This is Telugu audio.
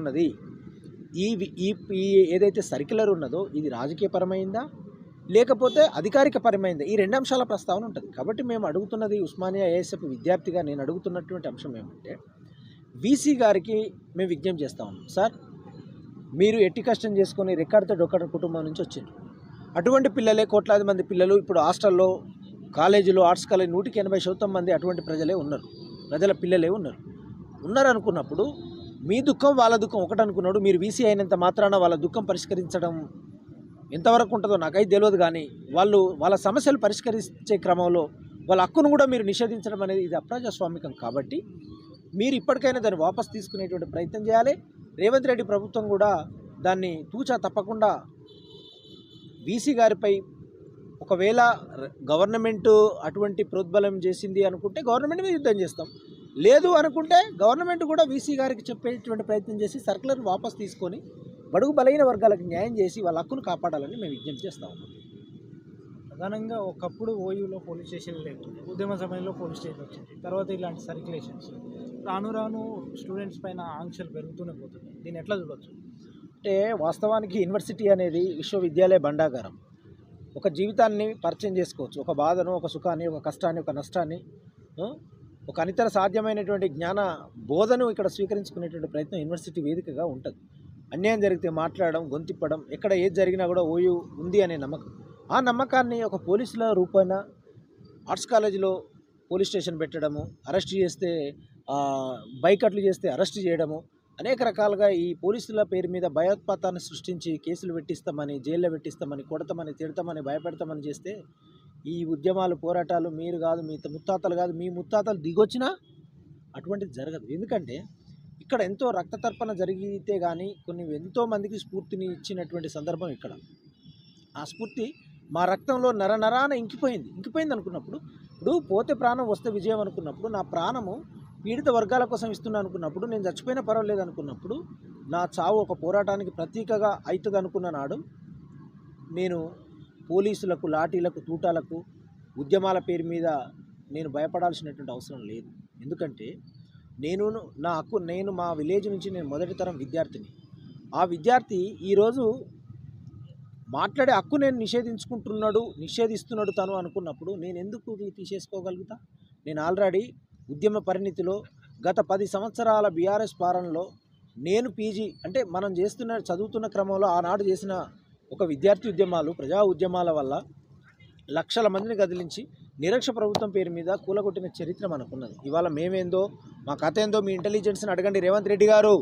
ఉన్నది. ఈ ఈ ఏదైతే సర్క్యులర్ ఉన్నదో ఇది రాజకీయపరమైందా? లేకపోతే అధికారిక పరమైందా ఈ రెండు అంశాల ప్రస్తావన ఉంటుంది. కాబట్టి మేము అడుగుతున్నది ఉస్మానియా ఏఎస్ఎఫ్ విద్యార్థిగా నేను అడుగుతున్నటువంటి అంశం ఏమంటే వీసీ గారికి మేము విజ్ఞప్తి చేస్తా ఉన్నాం. సార్ మీరు ఎట్టి కష్టం చేసుకొని రికార్డుతో డొక్కడ కుటుంబం నుంచి వచ్చిండ్రు. అటువంటి పిల్లలే కోట్లాది మంది పిల్లలు ఇప్పుడు హాస్టల్లో కాలేజీలో ఆర్ట్స్ కాలేజ్ నూటికి ఎనభై శాతం మంది అటువంటి ప్రజలే ఉన్నారు. ప్రజల పిల్లలే ఉన్నారు. ఉన్నారు అనుకున్నప్పుడు మీ దుఃఖం వాళ్ళ దుఃఖం ఒకటి అనుకున్నాడు మీరు వీసీ అయినంత మాత్రాన వాళ్ళ దుఃఖం పరిష్కరించడం ఎంతవరకు ఉంటుందో నాకైతే తెలియదు కానీ వాళ్ళు వాళ్ళ సమస్యలు పరిష్కరించే క్రమంలో వాళ్ళ హక్కును కూడా మీరు నిషేధించడం అనేది ఇది అప్రజాస్వామికం కాబట్టి మీరు ఇప్పటికైనా దాన్ని వాపస్ తీసుకునేటువంటి ప్రయత్నం చేయాలి. రేవంత్ రెడ్డి ప్రభుత్వం కూడా దాన్ని తూచా తప్పకుండా వీసీ గారిపై ఒకవేళ గవర్నమెంట్ అటువంటి ప్రోద్బలం చేసింది అనుకుంటే గవర్నమెంట్ మీద యుద్ధం చేస్తాం. లేదు అనుకుంటే గవర్నమెంట్ కూడా వీసీ గారికి చెప్పేటువంటి ప్రయత్నం చేసి సర్కులర్ వాపస్ తీసుకొని బడుగు బలైన వర్గాలకు న్యాయం చేసి వాళ్ళ హక్కును కాపాడాలని మేము విజ్ఞప్తి చేస్తా ఉన్నాం. ప్రధానంగా ఒకప్పుడు ఓయూలో పోలీస్ స్టేషన్ లేకుండే ఉద్యమ సమయంలో పోలీస్ స్టేషన్ వచ్చింది. తర్వాత ఇలాంటి సర్క్యులేషన్స్. రాను రాను స్టూడెంట్స్ పైన ఆంక్షలు పెరుగుతూనే పోతున్నాయి. దీన్ని ఎట్లా చూడొచ్చు? అంటే వాస్తవానికి యూనివర్సిటీ అనేది విశ్వవిద్యాలయ భండాగారం ఒక జీవితాన్ని పరిచయం చేసుకోవచ్చు. ఒక బాధను ఒక సుఖాన్ని ఒక కష్టాన్ని ఒక నష్టాన్ని ఒక అనితర సాధ్యమైనటువంటి జ్ఞాన బోధను ఇక్కడ స్వీకరించుకునేటువంటి ప్రయత్నం యూనివర్సిటీ వేదికగా ఉంటుంది. అన్యాయం జరిగితే మాట్లాడడం గొంతిప్పడం ఎక్కడ ఏది జరిగినా కూడా ఓయూ ఉంది అనే నమ్మకం. ఆ నమ్మకాన్ని ఒక పోలీసుల రూపాన ఆర్ట్స్ కాలేజీలో పోలీస్ స్టేషన్ పెట్టడము అరెస్ట్ చేస్తే బైకట్లు చేస్తే అరెస్ట్ చేయడము అనేక రకాలుగా ఈ పోలీసుల పేరు మీద భయోత్పాతాన్ని సృష్టించి కేసులు పెట్టిస్తామని జైల్లో పెట్టిస్తామని కొడతామని తిడతామని భయపెడతామని చేస్తే ఈ ఉద్యమాలు పోరాటాలు మీరు కాదు మీ ముత్తాతలు కాదు మీ ముత్తాతలు దిగొచ్చినా అటువంటిది జరగదు. ఎందుకంటే ఇక్కడ ఎంతో రక్తతర్పణ జరిగితే కానీ కొన్ని ఎంతో మందికి స్ఫూర్తిని ఇచ్చినటువంటి సందర్భం ఇక్కడ. ఆ స్ఫూర్తి మా రక్తంలో నర నరాన ఇంకిపోయింది. ఇంకిపోయింది అనుకున్నప్పుడు ఇప్పుడు పోతే ప్రాణం వస్తే విజయం అనుకున్నప్పుడు నా ప్రాణము పీడిత వర్గాల కోసం ఇస్తున్నా అనుకున్నప్పుడు నేను చచ్చిపోయినా పర్వాలేదు అనుకున్నప్పుడు నా చావు ఒక పోరాటానికి ప్రతీకగా అవుతుంది అనుకున్న నాడు నేను పోలీసులకు లాఠీలకు తూటాలకు ఉద్యమాల పేరు మీద నేను భయపడాల్సినటువంటి అవసరం లేదు. ఎందుకంటే నేను నా హక్కు నేను మా విలేజ్ నుంచి నేను మొదటి తరం విద్యార్థిని. ఆ విద్యార్థి ఈరోజు మాట్లాడే హక్కు నేను నిషేధించుకుంటున్నాడు నిషేధిస్తున్నాడు తను అనుకున్నప్పుడు నేను ఎందుకు తీసేసుకోగలుగుతా? నేను ఆల్రెడీ ఉద్యమ పరిణితిలో గత పది సంవత్సరాల బీఆర్ఎస్ పాలనలో నేను పీజీ అంటే మనం చేస్తున్న చదువుతున్న క్రమంలో ఆనాడు చేసిన ఒక విద్యార్థి ఉద్యమాలు ప్రజా ఉద్యమాల వల్ల లక్షల మందిని కదిలించి నిరక్ష ప్రభుత్వం పేరు మీద కూలగొట్టిన చరిత్ర మనకున్నది. ఇవాళ మేమేందో మా కథ ఏందో మీ ఇంటెలిజెన్స్ని అడగండి రేవంత్ రెడ్డి గారు.